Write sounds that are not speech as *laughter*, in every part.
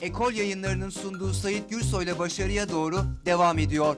Ekol yayınlarının sunduğu Sayit Gürsoy'la başarıya doğru devam ediyor.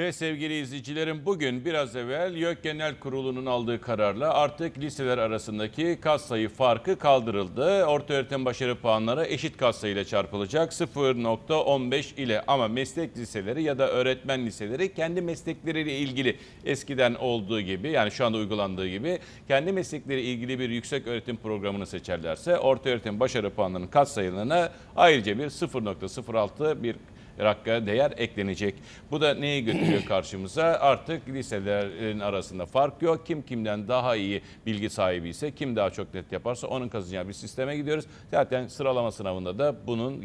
Evet sevgili izleyicilerim bugün biraz evvel YÖK Genel Kurulu'nun aldığı kararla artık liseler arasındaki katsayı farkı kaldırıldı. Orta öğretim başarı puanları eşit katsayıyla çarpılacak 0.15 ile ama meslek liseleri ya da öğretmen liseleri kendi meslekleriyle ilgili eskiden olduğu gibi yani şu anda uygulandığı gibi kendi meslekleri ilgili bir yüksek öğretim programını seçerlerse orta öğretim başarı puanlarının katsayılarına ayrıca bir 0.06 bir rakka değer eklenecek. Bu da neyi götürüyor *clears throat* karşımıza? Artık liselerin arasında fark yok. Kim kimden daha iyi bilgi sahibi ise, kim daha çok net yaparsa onun kazanacağı bir sisteme gidiyoruz. Zaten sıralama sınavında da bunun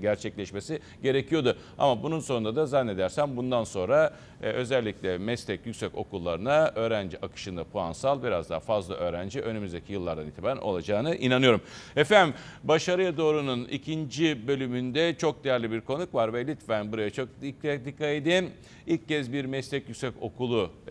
gerçekleşmesi gerekiyordu. Ama bunun sonunda da zannedersem bundan sonra e, özellikle meslek yüksek okullarına öğrenci akışında puansal biraz daha fazla öğrenci önümüzdeki yıllardan itibaren olacağını inanıyorum. Efendim Başarıya Doğru'nun ikinci bölümünde çok değerli bir konuk var ve lütfen buraya çok dikkat, dikkat edin. İlk kez bir meslek yüksek okulu e,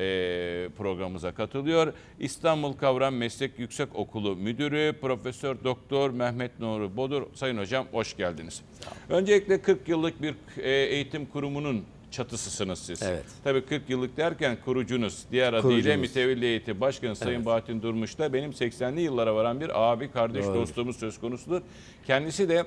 programımıza katılıyor. İstanbul Kavram Meslek Yüksek Okulu Müdürü Profesör Doktor Mehmet Nuri Bodur. Sayın hocam hoş geldiniz. Öncelikle 40 yıllık bir e, eğitim kurumunun çatısısınız siz. Evet. Tabii 40 yıllık derken kurucunuz, diğer adıyla Kurucumuz. mütevelli heyeti başkanı Sayın Bahattin Durmuş da benim 80'li yıllara varan bir abi kardeş Doğru. dostluğumuz söz konusudur. Kendisi de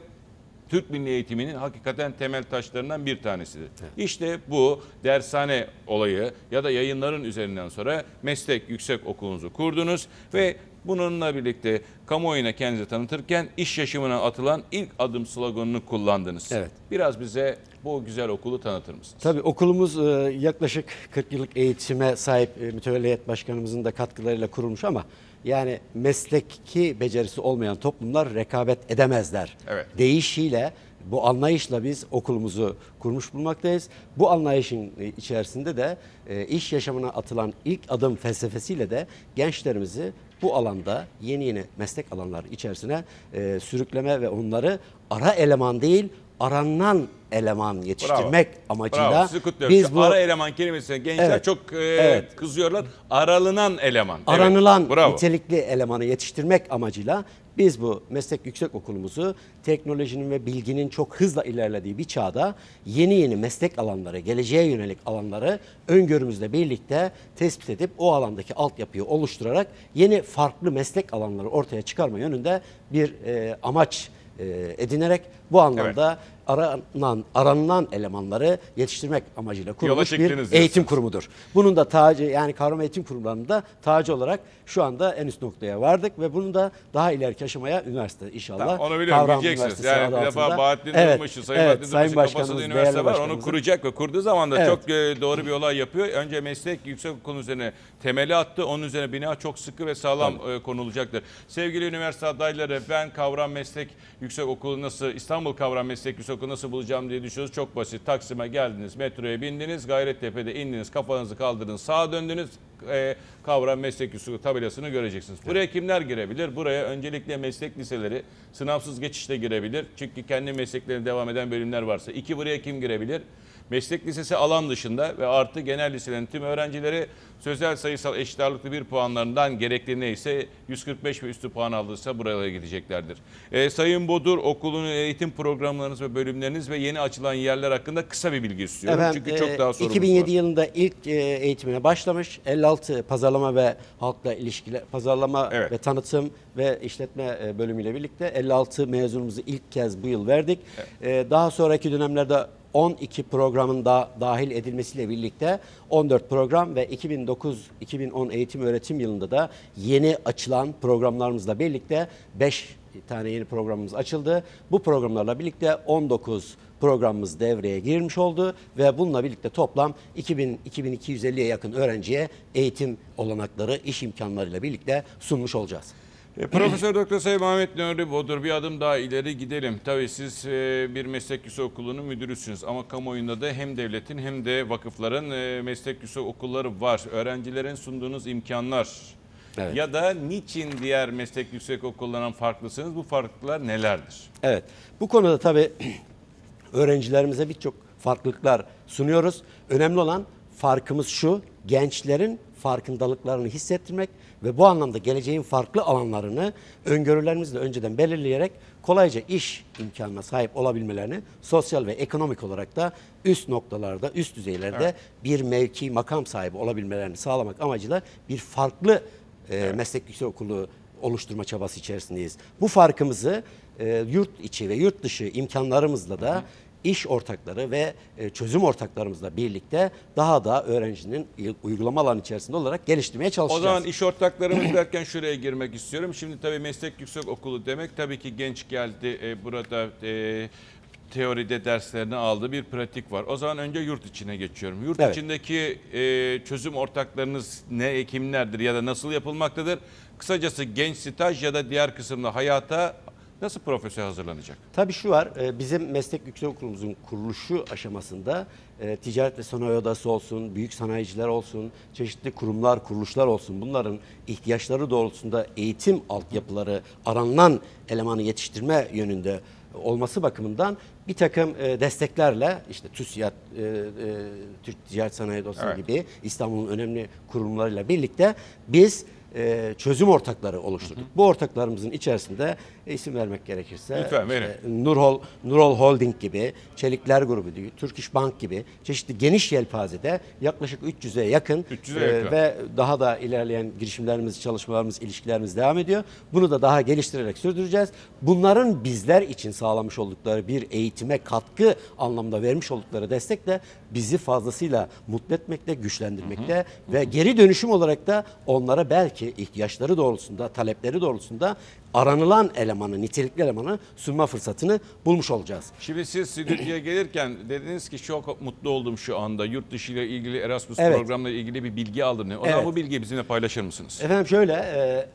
Türk Milli Eğitimi'nin hakikaten temel taşlarından bir tanesidir. İşte bu dershane olayı ya da yayınların üzerinden sonra meslek yüksek okulunuzu kurdunuz ve bununla birlikte kamuoyuna kendinizi tanıtırken iş yaşamına atılan ilk adım sloganını kullandınız. Evet. Biraz bize bu güzel okulu tanıtır mısınız? Tabii okulumuz e, yaklaşık 40 yıllık eğitime sahip e, mütevelli heyet başkanımızın da katkılarıyla kurulmuş ama yani mesleki becerisi olmayan toplumlar rekabet edemezler. Evet. Deyişiyle bu anlayışla biz okulumuzu kurmuş bulmaktayız. Bu anlayışın içerisinde de e, iş yaşamına atılan ilk adım felsefesiyle de gençlerimizi bu alanda yeni yeni meslek alanları içerisine e, sürükleme ve onları ara eleman değil aranan eleman yetiştirmek amacıyla Bravo, sizi kutluyorum. biz Şu bu ara eleman kelimesine gençler Evet. çok e, Evet. kızıyorlar. Aralınan eleman. Evet, aranılan bravo. nitelikli elemanı yetiştirmek amacıyla biz bu meslek yüksek okulumuzu teknolojinin ve bilginin çok hızla ilerlediği bir çağda yeni yeni meslek alanları, geleceğe yönelik alanları öngörümüzle birlikte tespit edip o alandaki altyapıyı oluşturarak yeni farklı meslek alanları ortaya çıkarma yönünde bir e, amaç e, edinerek bu anlamda aranan aranılan elemanları yetiştirmek amacıyla kurulmuş bir diyorsunuz. eğitim kurumudur. Bunun da tacı yani kavram eğitim kurumlarında tacı olarak şu anda en üst noktaya vardık ve bunun da daha ileriki aşamaya üniversite inşallah. Tamam, onu biliyorum Kavram bileceksiniz. Yani bir defa. Bahattin Evet, Durmuş'u, Sayın evet, Bahattin Sayın Durmuş'un kafasında üniversite var. Onu kuracak ve kurduğu zaman da Evet. çok e, doğru bir olay yapıyor. Önce meslek yüksek okulun üzerine temeli attı. Onun üzerine bina çok sıkı ve sağlam e, konulacaktır. Sevgili üniversite adayları ben kavram meslek yüksek okulu nasıl İstanbul kavram meslek yüksek okulu nasıl bulacağım diye düşünüyorsunuz. Çok basit. Taksim'e geldiniz, metroya bindiniz, Gayrettepe'de indiniz, kafanızı kaldırdınız, sağa döndünüz. E, kavram meslek okulu tabelasını göreceksiniz. Buraya kimler girebilir? Buraya öncelikle meslek liseleri sınavsız geçişle girebilir. Çünkü kendi mesleklerine devam eden bölümler varsa. İki buraya kim girebilir? Meslek lisesi alan dışında ve artı genel liselerin tüm öğrencileri sözel sayısal eşit ağırlıklı bir puanlarından gerekli neyse 145 ve üstü puan aldıysa buralara gideceklerdir. Ee, Sayın Bodur okulun eğitim programlarınız ve bölümleriniz ve yeni açılan yerler hakkında kısa bir bilgi istiyorum. Efendim, Çünkü çok e, daha sorumuz 2007 var. yılında ilk e, eğitimine başlamış. 56 pazarlama ve halkla ilişkiler, pazarlama Evet. ve tanıtım ve işletme e, bölümüyle birlikte 56 mezunumuzu ilk kez bu yıl verdik. E, Daha sonraki dönemlerde 12 programın da dahil edilmesiyle birlikte 14 program ve 2009-2010 eğitim öğretim yılında da yeni açılan programlarımızla birlikte 5 tane yeni programımız açıldı. Bu programlarla birlikte 19 programımız devreye girmiş oldu ve bununla birlikte toplam 2000 2250'ye yakın öğrenciye eğitim olanakları, iş imkanlarıyla birlikte sunmuş olacağız. E, Profesör Doktor Sayın Mehmet Nuri Bodur bir adım daha ileri gidelim. Tabii siz e, bir meslek yüksek okulunun müdürüsünüz ama kamuoyunda da hem devletin hem de vakıfların e, meslek yüksek okulları var. Öğrencilerin sunduğunuz imkanlar Evet. ya da niçin diğer meslek yüksek okullarından farklısınız? Bu farklılıklar nelerdir? Evet. Bu konuda tabii *clears throat* öğrencilerimize birçok farklılıklar sunuyoruz. Önemli olan farkımız şu. Gençlerin farkındalıklarını hissettirmek ve bu anlamda geleceğin farklı alanlarını öngörülerimizle önceden belirleyerek kolayca iş imkanına sahip olabilmelerini sosyal ve ekonomik olarak da üst noktalarda, üst düzeylerde bir mevki, makam sahibi olabilmelerini sağlamak amacıyla bir farklı e, meslek yüksekokulu oluşturma çabası içerisindeyiz. Bu farkımızı e, yurt içi ve yurt dışı imkanlarımızla da iş ortakları ve e, çözüm ortaklarımızla birlikte daha da öğrencinin uygulama alanı içerisinde olarak geliştirmeye O çalışacağız. zaman iş ortaklarımız derken şuraya girmek istiyorum. Şimdi tabii meslek yüksek okulu demek tabii ki genç geldi e, burada e, teoride derslerini aldı bir pratik var. O zaman önce yurt içine geçiyorum. Yurt Evet. içindeki e, çözüm ortaklarınız ne kimlerdir ya da nasıl yapılmaktadır? Kısacası genç staj ya da diğer kısımda hayata nasıl profesör hazırlanacak? Tabii şu var, e, bizim meslek yüksekokulumuzun kuruluşu aşamasında e, ticaret ve sanayi odası olsun, büyük sanayiciler olsun, çeşitli kurumlar, kuruluşlar olsun bunların ihtiyaçları doğrultusunda eğitim altyapıları aranılan elemanı yetiştirme yönünde olması bakımından bir takım e, desteklerle işte TÜSİAD, e, e, Türk Ticaret Sanayi Odası Evet. gibi İstanbul'un önemli kurumlarıyla birlikte biz e, çözüm ortakları oluşturduk. Bu ortaklarımızın içerisinde e, isim vermek gerekirse Lütfen, verin. Nurhol, Nurol Holding gibi, Çelikler Grubu gibi, Türk İş Bank gibi çeşitli geniş yelpazede yaklaşık 300'e yakın 300'e yakın. ve daha da ilerleyen girişimlerimiz, çalışmalarımız, ilişkilerimiz devam ediyor. Bunu da daha geliştirerek sürdüreceğiz. Bunların bizler için sağlamış oldukları bir eğitime katkı anlamda vermiş oldukları destekle bizi fazlasıyla mutlu etmekte, güçlendirmekte ve geri dönüşüm olarak da onlara belki ihtiyaçları doğrultusunda, talepleri doğrultusunda aranılan elemanı, nitelikli elemanı sunma fırsatını bulmuş olacağız. Şimdi siz stüdyoya *clears throat* gelirken dediniz ki çok mutlu oldum şu anda. Yurt dışı ile ilgili Erasmus Evet. programla ilgili bir bilgi aldım. O zaman Evet. bu bilgiyi bizimle paylaşır mısınız? Efendim şöyle, e,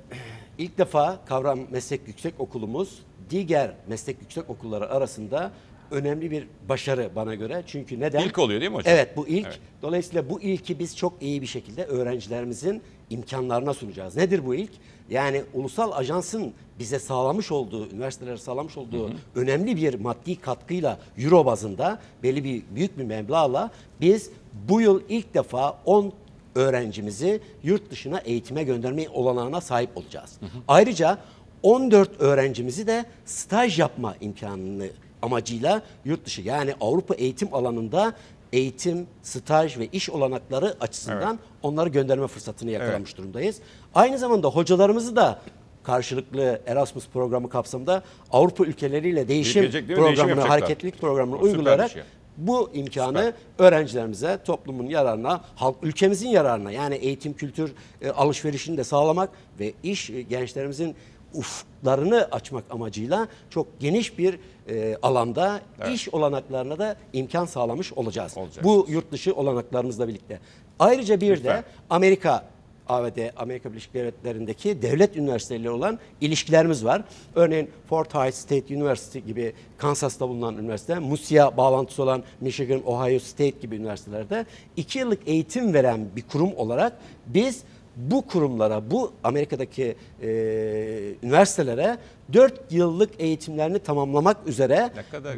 ilk defa kavram meslek yüksek okulumuz diğer meslek yüksek okulları arasında önemli bir başarı bana göre. Çünkü neden? İlk oluyor değil mi hocam? Evet bu ilk. Evet. Dolayısıyla bu ilki biz çok iyi bir şekilde öğrencilerimizin imkanlarına sunacağız. Nedir bu ilk? Yani ulusal ajansın bize sağlamış olduğu, üniversitelere sağlamış olduğu önemli bir maddi katkıyla euro bazında belli bir büyük bir meblağla biz bu yıl ilk defa 10 öğrencimizi yurt dışına eğitime gönderme olanağına sahip olacağız. Ayrıca 14 öğrencimizi de staj yapma imkanını amacıyla yurt dışı yani Avrupa eğitim alanında eğitim, staj ve iş olanakları açısından onları gönderme fırsatını yakalamış durumdayız. Aynı zamanda hocalarımızı da karşılıklı Erasmus programı kapsamında Avrupa ülkeleriyle değişim Gelecek? Değişim programını, yapacaklar. hareketlilik programını süper uygulayarak şey. bu imkanı öğrencilerimize, toplumun yararına, halk ülkemizin yararına yani eğitim, kültür e, alışverişini de sağlamak ve iş e, gençlerimizin ufuklarını açmak amacıyla çok geniş bir e, alanda iş olanaklarına da imkan sağlamış olacağız. Olacak. Bu yurt dışı olanaklarımızla birlikte. Ayrıca bir Lütfen. de Amerika ABD, Amerika Birleşik Devletleri'ndeki devlet üniversiteleriyle olan ilişkilerimiz var. Örneğin Fort Hays State University gibi Kansas'ta bulunan üniversite, Musya bağlantısı olan Michigan, Ohio State gibi üniversitelerde iki yıllık eğitim veren bir kurum olarak biz bu kurumlara, bu Amerika'daki e, üniversitelere 4 yıllık eğitimlerini tamamlamak üzere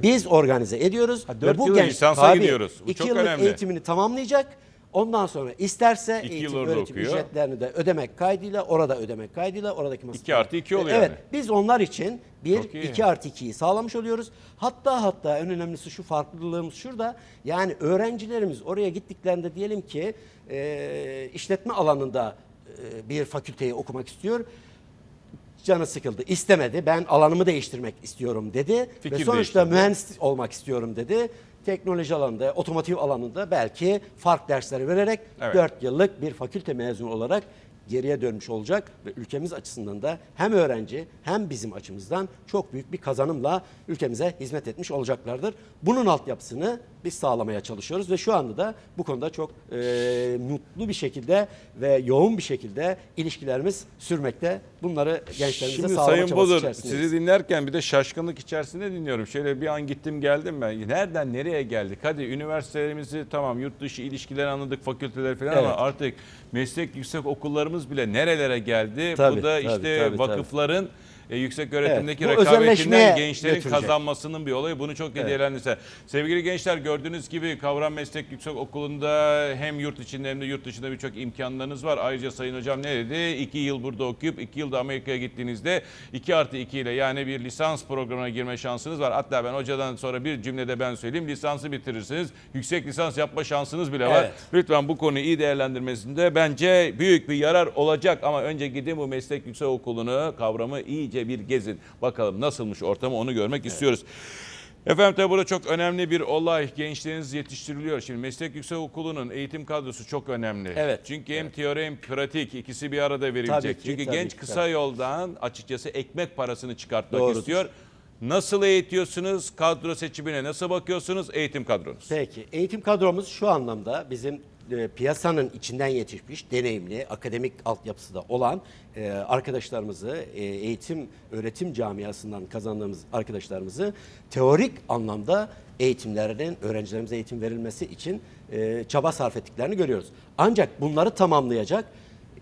biz organize ediyoruz. Ha, dört yıl genç- lisansa tabii, gidiyoruz. Bu iki çok yıllık önemli. eğitimini tamamlayacak. Ondan sonra isterse İki eğitim öğretim okuyor. ücretlerini de ödemek kaydıyla orada ödemek kaydıyla oradaki masrafı. İki artı iki oluyor Evet yani. biz onlar için bir Çok iyi. 2 artı 2'yi sağlamış oluyoruz. Hatta hatta en önemlisi şu farklılığımız şurada. Yani öğrencilerimiz oraya gittiklerinde diyelim ki e, işletme alanında e, bir fakülteyi okumak istiyor canı sıkıldı, istemedi. Ben alanımı değiştirmek istiyorum dedi. Fikir Ve sonuçta değiştirdi. mühendis olmak istiyorum dedi. Teknoloji alanında, otomotiv alanında belki fark dersleri vererek Evet. 4 yıllık bir fakülte mezunu olarak geriye dönmüş olacak ve ülkemiz açısından da hem öğrenci hem bizim açımızdan çok büyük bir kazanımla ülkemize hizmet etmiş olacaklardır. Bunun altyapısını biz sağlamaya çalışıyoruz ve şu anda da bu konuda çok e, mutlu bir şekilde ve yoğun bir şekilde ilişkilerimiz sürmekte. Bunları gençlerimize Şimdi sağlama Sayın çabası Bodur sizi dinlerken bir de şaşkınlık içerisinde dinliyorum. Şöyle bir an gittim geldim ben. Nereden nereye geldik? Hadi üniversitelerimizi tamam yurt dışı ilişkileri anladık fakülteler falan ama Evet. artık meslek yüksek okullarımız bile nerelere geldi? Tabii, Bu da tabii, işte tabii, tabii. E, yüksek öğretimdeki Evet, rekabetinden gençlerin götürecek. kazanmasının bir olayı. Bunu çok iyi Evet. değerlendirse. Sevgili gençler gördüğünüz gibi Kavram Meslek Yüksek Okulu'nda hem yurt içinde hem de yurt dışında birçok imkanlarınız var. Ayrıca Sayın Hocam ne dedi? 2 yıl burada okuyup 2 yılda Amerika'ya gittiğinizde 2 artı 2 ile yani bir lisans programına girme şansınız var. Hatta ben hocadan sonra bir cümlede ben söyleyeyim. Lisansı bitirirsiniz. Yüksek lisans yapma şansınız bile var. Evet. Lütfen bu konuyu iyi değerlendirmesinde bence büyük bir yarar olacak. Ama önce gidin bu meslek yüksek okulunu kavramı iyice bir gezin. Bakalım nasılmış ortamı onu görmek istiyoruz. Efendim tabi burada çok önemli bir olay. Gençleriniz yetiştiriliyor. Şimdi meslek yüksek okulunun eğitim kadrosu çok önemli. Evet. Çünkü hem teori hem pratik ikisi bir arada verilecek. Tabii ki, Çünkü tabii genç ki, kısa tabii. yoldan açıkçası ekmek parasını çıkartmak Doğrudur. istiyor. Nasıl eğitiyorsunuz? Kadro seçimine nasıl bakıyorsunuz? Eğitim kadronuz. Peki eğitim kadromuz şu anlamda bizim e, piyasanın içinden yetişmiş, deneyimli, akademik altyapısı da olan e, arkadaşlarımızı, e, eğitim, öğretim camiasından kazandığımız arkadaşlarımızı teorik anlamda eğitimlerinin öğrencilerimize eğitim verilmesi için e, çaba sarf ettiklerini görüyoruz. Ancak bunları tamamlayacak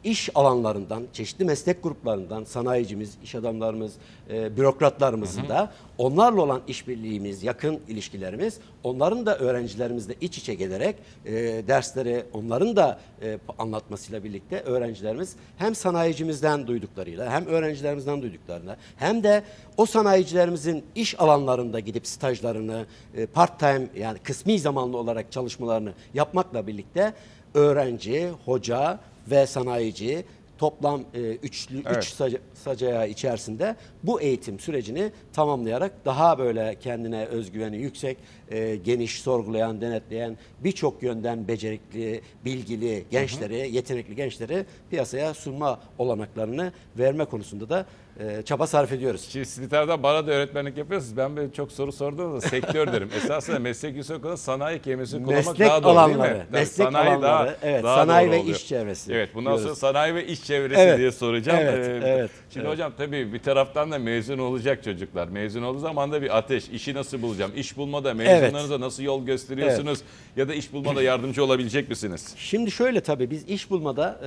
iş alanlarından, çeşitli meslek gruplarından sanayicimiz, iş adamlarımız, e, bürokratlarımızın da onlarla olan işbirliğimiz, yakın ilişkilerimiz, onların da öğrencilerimizle iç içe gelerek e, dersleri onların da e, anlatmasıyla birlikte öğrencilerimiz hem sanayicimizden duyduklarıyla hem öğrencilerimizden duyduklarına hem de o sanayicilerimizin iş alanlarında gidip stajlarını e, part time yani kısmi zamanlı olarak çalışmalarını yapmakla birlikte öğrenci, hoca ve sanayici toplam e, üçlü, Evet. üç saca, sacayağı içerisinde bu eğitim sürecini tamamlayarak daha böyle kendine özgüveni yüksek, e, geniş, sorgulayan, denetleyen birçok yönden becerikli, bilgili gençleri, yetenekli gençleri piyasaya sunma olanaklarını verme konusunda da e, çaba sarf ediyoruz. Şimdi siz bir taraftan bana da öğretmenlik yapıyorsunuz. Ben böyle çok soru sorduğumda sektör derim. *laughs* Esasında meslek yüksek okulu sanayi kelimesini kullanmak Meslek daha doğru değil mi? alanları, Tabii, meslek alanları, evet, daha sanayi ve oluyor. iş çevresi Evet bundan diyoruz. sonra sanayi ve iş çevresi Evet, diye soracağım. Ee, evet, evet, Şimdi evet. hocam tabii bir taraftan da mezun olacak çocuklar. Mezun olduğu zaman da bir ateş. İşi nasıl bulacağım? İş bulmada mezunlarınıza nasıl yol gösteriyorsunuz? Ya da iş bulmada yardımcı olabilecek misiniz? Şimdi şöyle tabii biz iş bulmada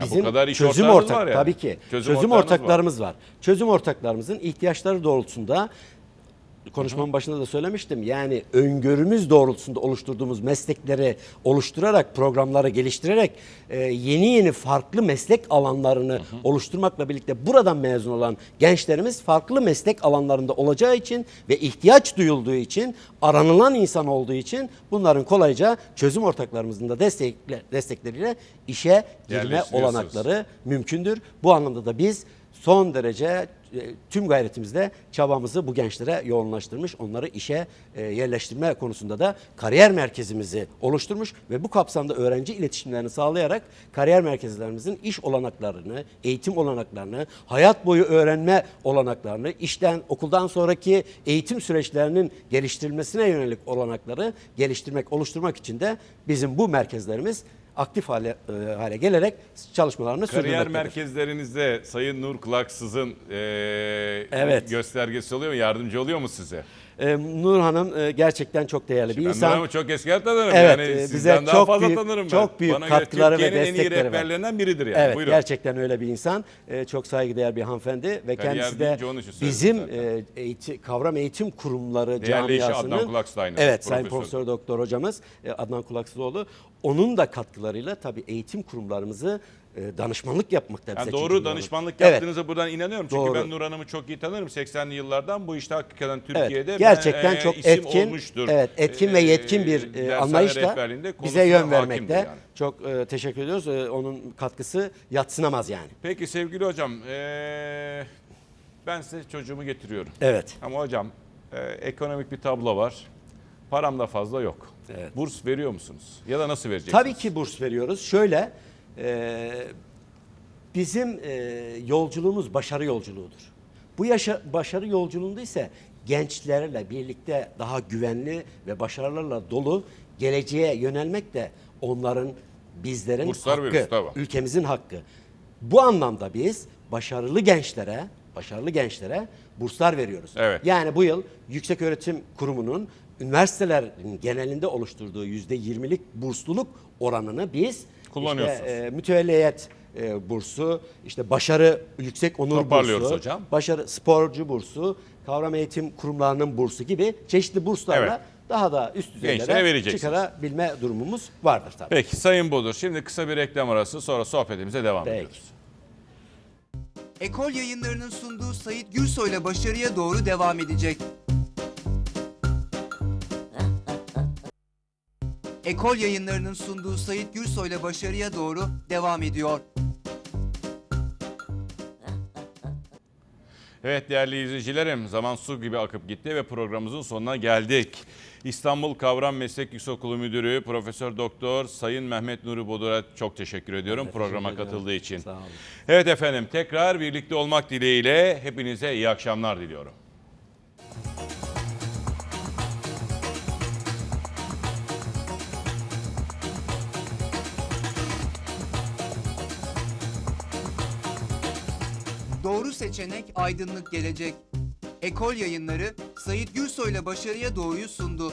e, bizim kadar iş çözüm ortak var yani. tabii ki Çözüm çözüm, ortağınız var. ortaklarımız var. Çözüm ortaklarımızın ihtiyaçları doğrultusunda konuşmamın başında da söylemiştim. Yani öngörümüz doğrultusunda oluşturduğumuz meslekleri oluşturarak, programları geliştirerek e, yeni yeni farklı meslek alanlarını oluşturmakla birlikte buradan mezun olan gençlerimiz farklı meslek alanlarında olacağı için ve ihtiyaç duyulduğu için, aranılan insan olduğu için bunların kolayca çözüm ortaklarımızın da destekle, destekleriyle işe girme olanakları mümkündür. Bu anlamda da biz son derece tüm gayretimizle çabamızı bu gençlere yoğunlaştırmış, onları işe e, yerleştirme konusunda da kariyer merkezimizi oluşturmuş ve bu kapsamda öğrenci iletişimlerini sağlayarak kariyer merkezlerimizin iş olanaklarını, eğitim olanaklarını, hayat boyu öğrenme olanaklarını, işten, okuldan sonraki eğitim süreçlerinin geliştirilmesine yönelik olanakları geliştirmek, oluşturmak için de bizim bu merkezlerimiz aktif hale, e, hale gelerek çalışmalarını Kariyer sürdürmektedir. merkezlerinizde Sayın Nur Kulaksız'ın eee, Evet. göstergesi oluyor mu? Yardımcı oluyor mu size? Ee, Nur Hanım e, gerçekten çok değerli bir Ben Nur insan. Hanım'ı çok eskiden tanırım. Evet, yani e, bize daha çok fazla büyük- tanırım ben. çok büyük Bana göre katkıları ve Türkiye'nin en iyi destekleri var. rehberlerinden biridir yani. Evet Buyurun. gerçekten öyle bir insan. Ee, çok saygıdeğer bir hanımefendi ve kendisi de bizim e, eğiti- kavram eğitim kurumları Değerli camiasının Adnan Kulakstein'ın Evet Sayın profesör. Doktor hocamız e, Adnan Kulaksızoğlu onun da katkılarıyla tabii eğitim kurumlarımızı e, danışmanlık yapmakta Yani doğru danışmanlık Evet. yaptığınıza buradan inanıyorum. Çünkü Doğru. ben Nur Hanım'ı çok iyi tanırım 80'li yıllardan. Bu işte hakikaten Türkiye'de Evet, gerçekten ben, e, çok etkin, olmuştur. evet etkin ve E, yetkin bir e, anlayışla bize yön vermekte. yani. Çok e, teşekkür ediyoruz. E, onun katkısı yatsınamaz yani. Peki sevgili hocam, e, ben size çocuğumu getiriyorum. Evet. Ama hocam e, ekonomik bir tablo var. Param da fazla yok. Evet. Burs veriyor musunuz? Ya da nasıl vereceksiniz? Tabii ki burs veriyoruz. Şöyle e, bizim e, yolculuğumuz başarı yolculuğudur. Bu yaşa, başarı yolculuğunda ise gençlerle birlikte daha güvenli ve başarılarla dolu geleceğe yönelmek de onların bizlerin Burslar hakkı, tamam. ülkemizin hakkı. Bu anlamda biz başarılı gençlere, başarılı gençlere burslar veriyoruz. Evet. Yani bu yıl Yüksek Öğretim Kurumu'nun üniversitelerin genelinde oluşturduğu yüzde yirmilik bursluluk oranını biz Kullanıyorsunuz. işte, e, mütevelliyet e, bursu, işte başarı yüksek onur bursu, hocam. başarı sporcu bursu, kavram eğitim kurumlarının bursu gibi çeşitli burslarla Evet. daha da üst düzeylere çıkarabilme durumumuz vardır tabii. Peki Sayın Bodur şimdi kısa bir reklam arası sonra sohbetimize devam Peki. ediyoruz. Ekol yayınlarının sunduğu Sait Gürsoy'la başarıya doğru devam edecek. Ekol yayınlarının sunduğu Sait Gürsoy'la başarıya doğru devam ediyor. Evet değerli izleyicilerim zaman su gibi akıp gitti ve programımızın sonuna geldik. İstanbul Kavram Meslek Yüksekokulu Müdürü Profesör Doktor Sayın Mehmet Nuri Bodur'a çok teşekkür ediyorum programa ederim. katıldığı için. Sağ olun. Evet efendim tekrar birlikte olmak dileğiyle hepinize iyi akşamlar diliyorum. Seçenek aydınlık gelecek. Ekol yayınları Sait Gürsoy'la başarıya doğruyu sundu.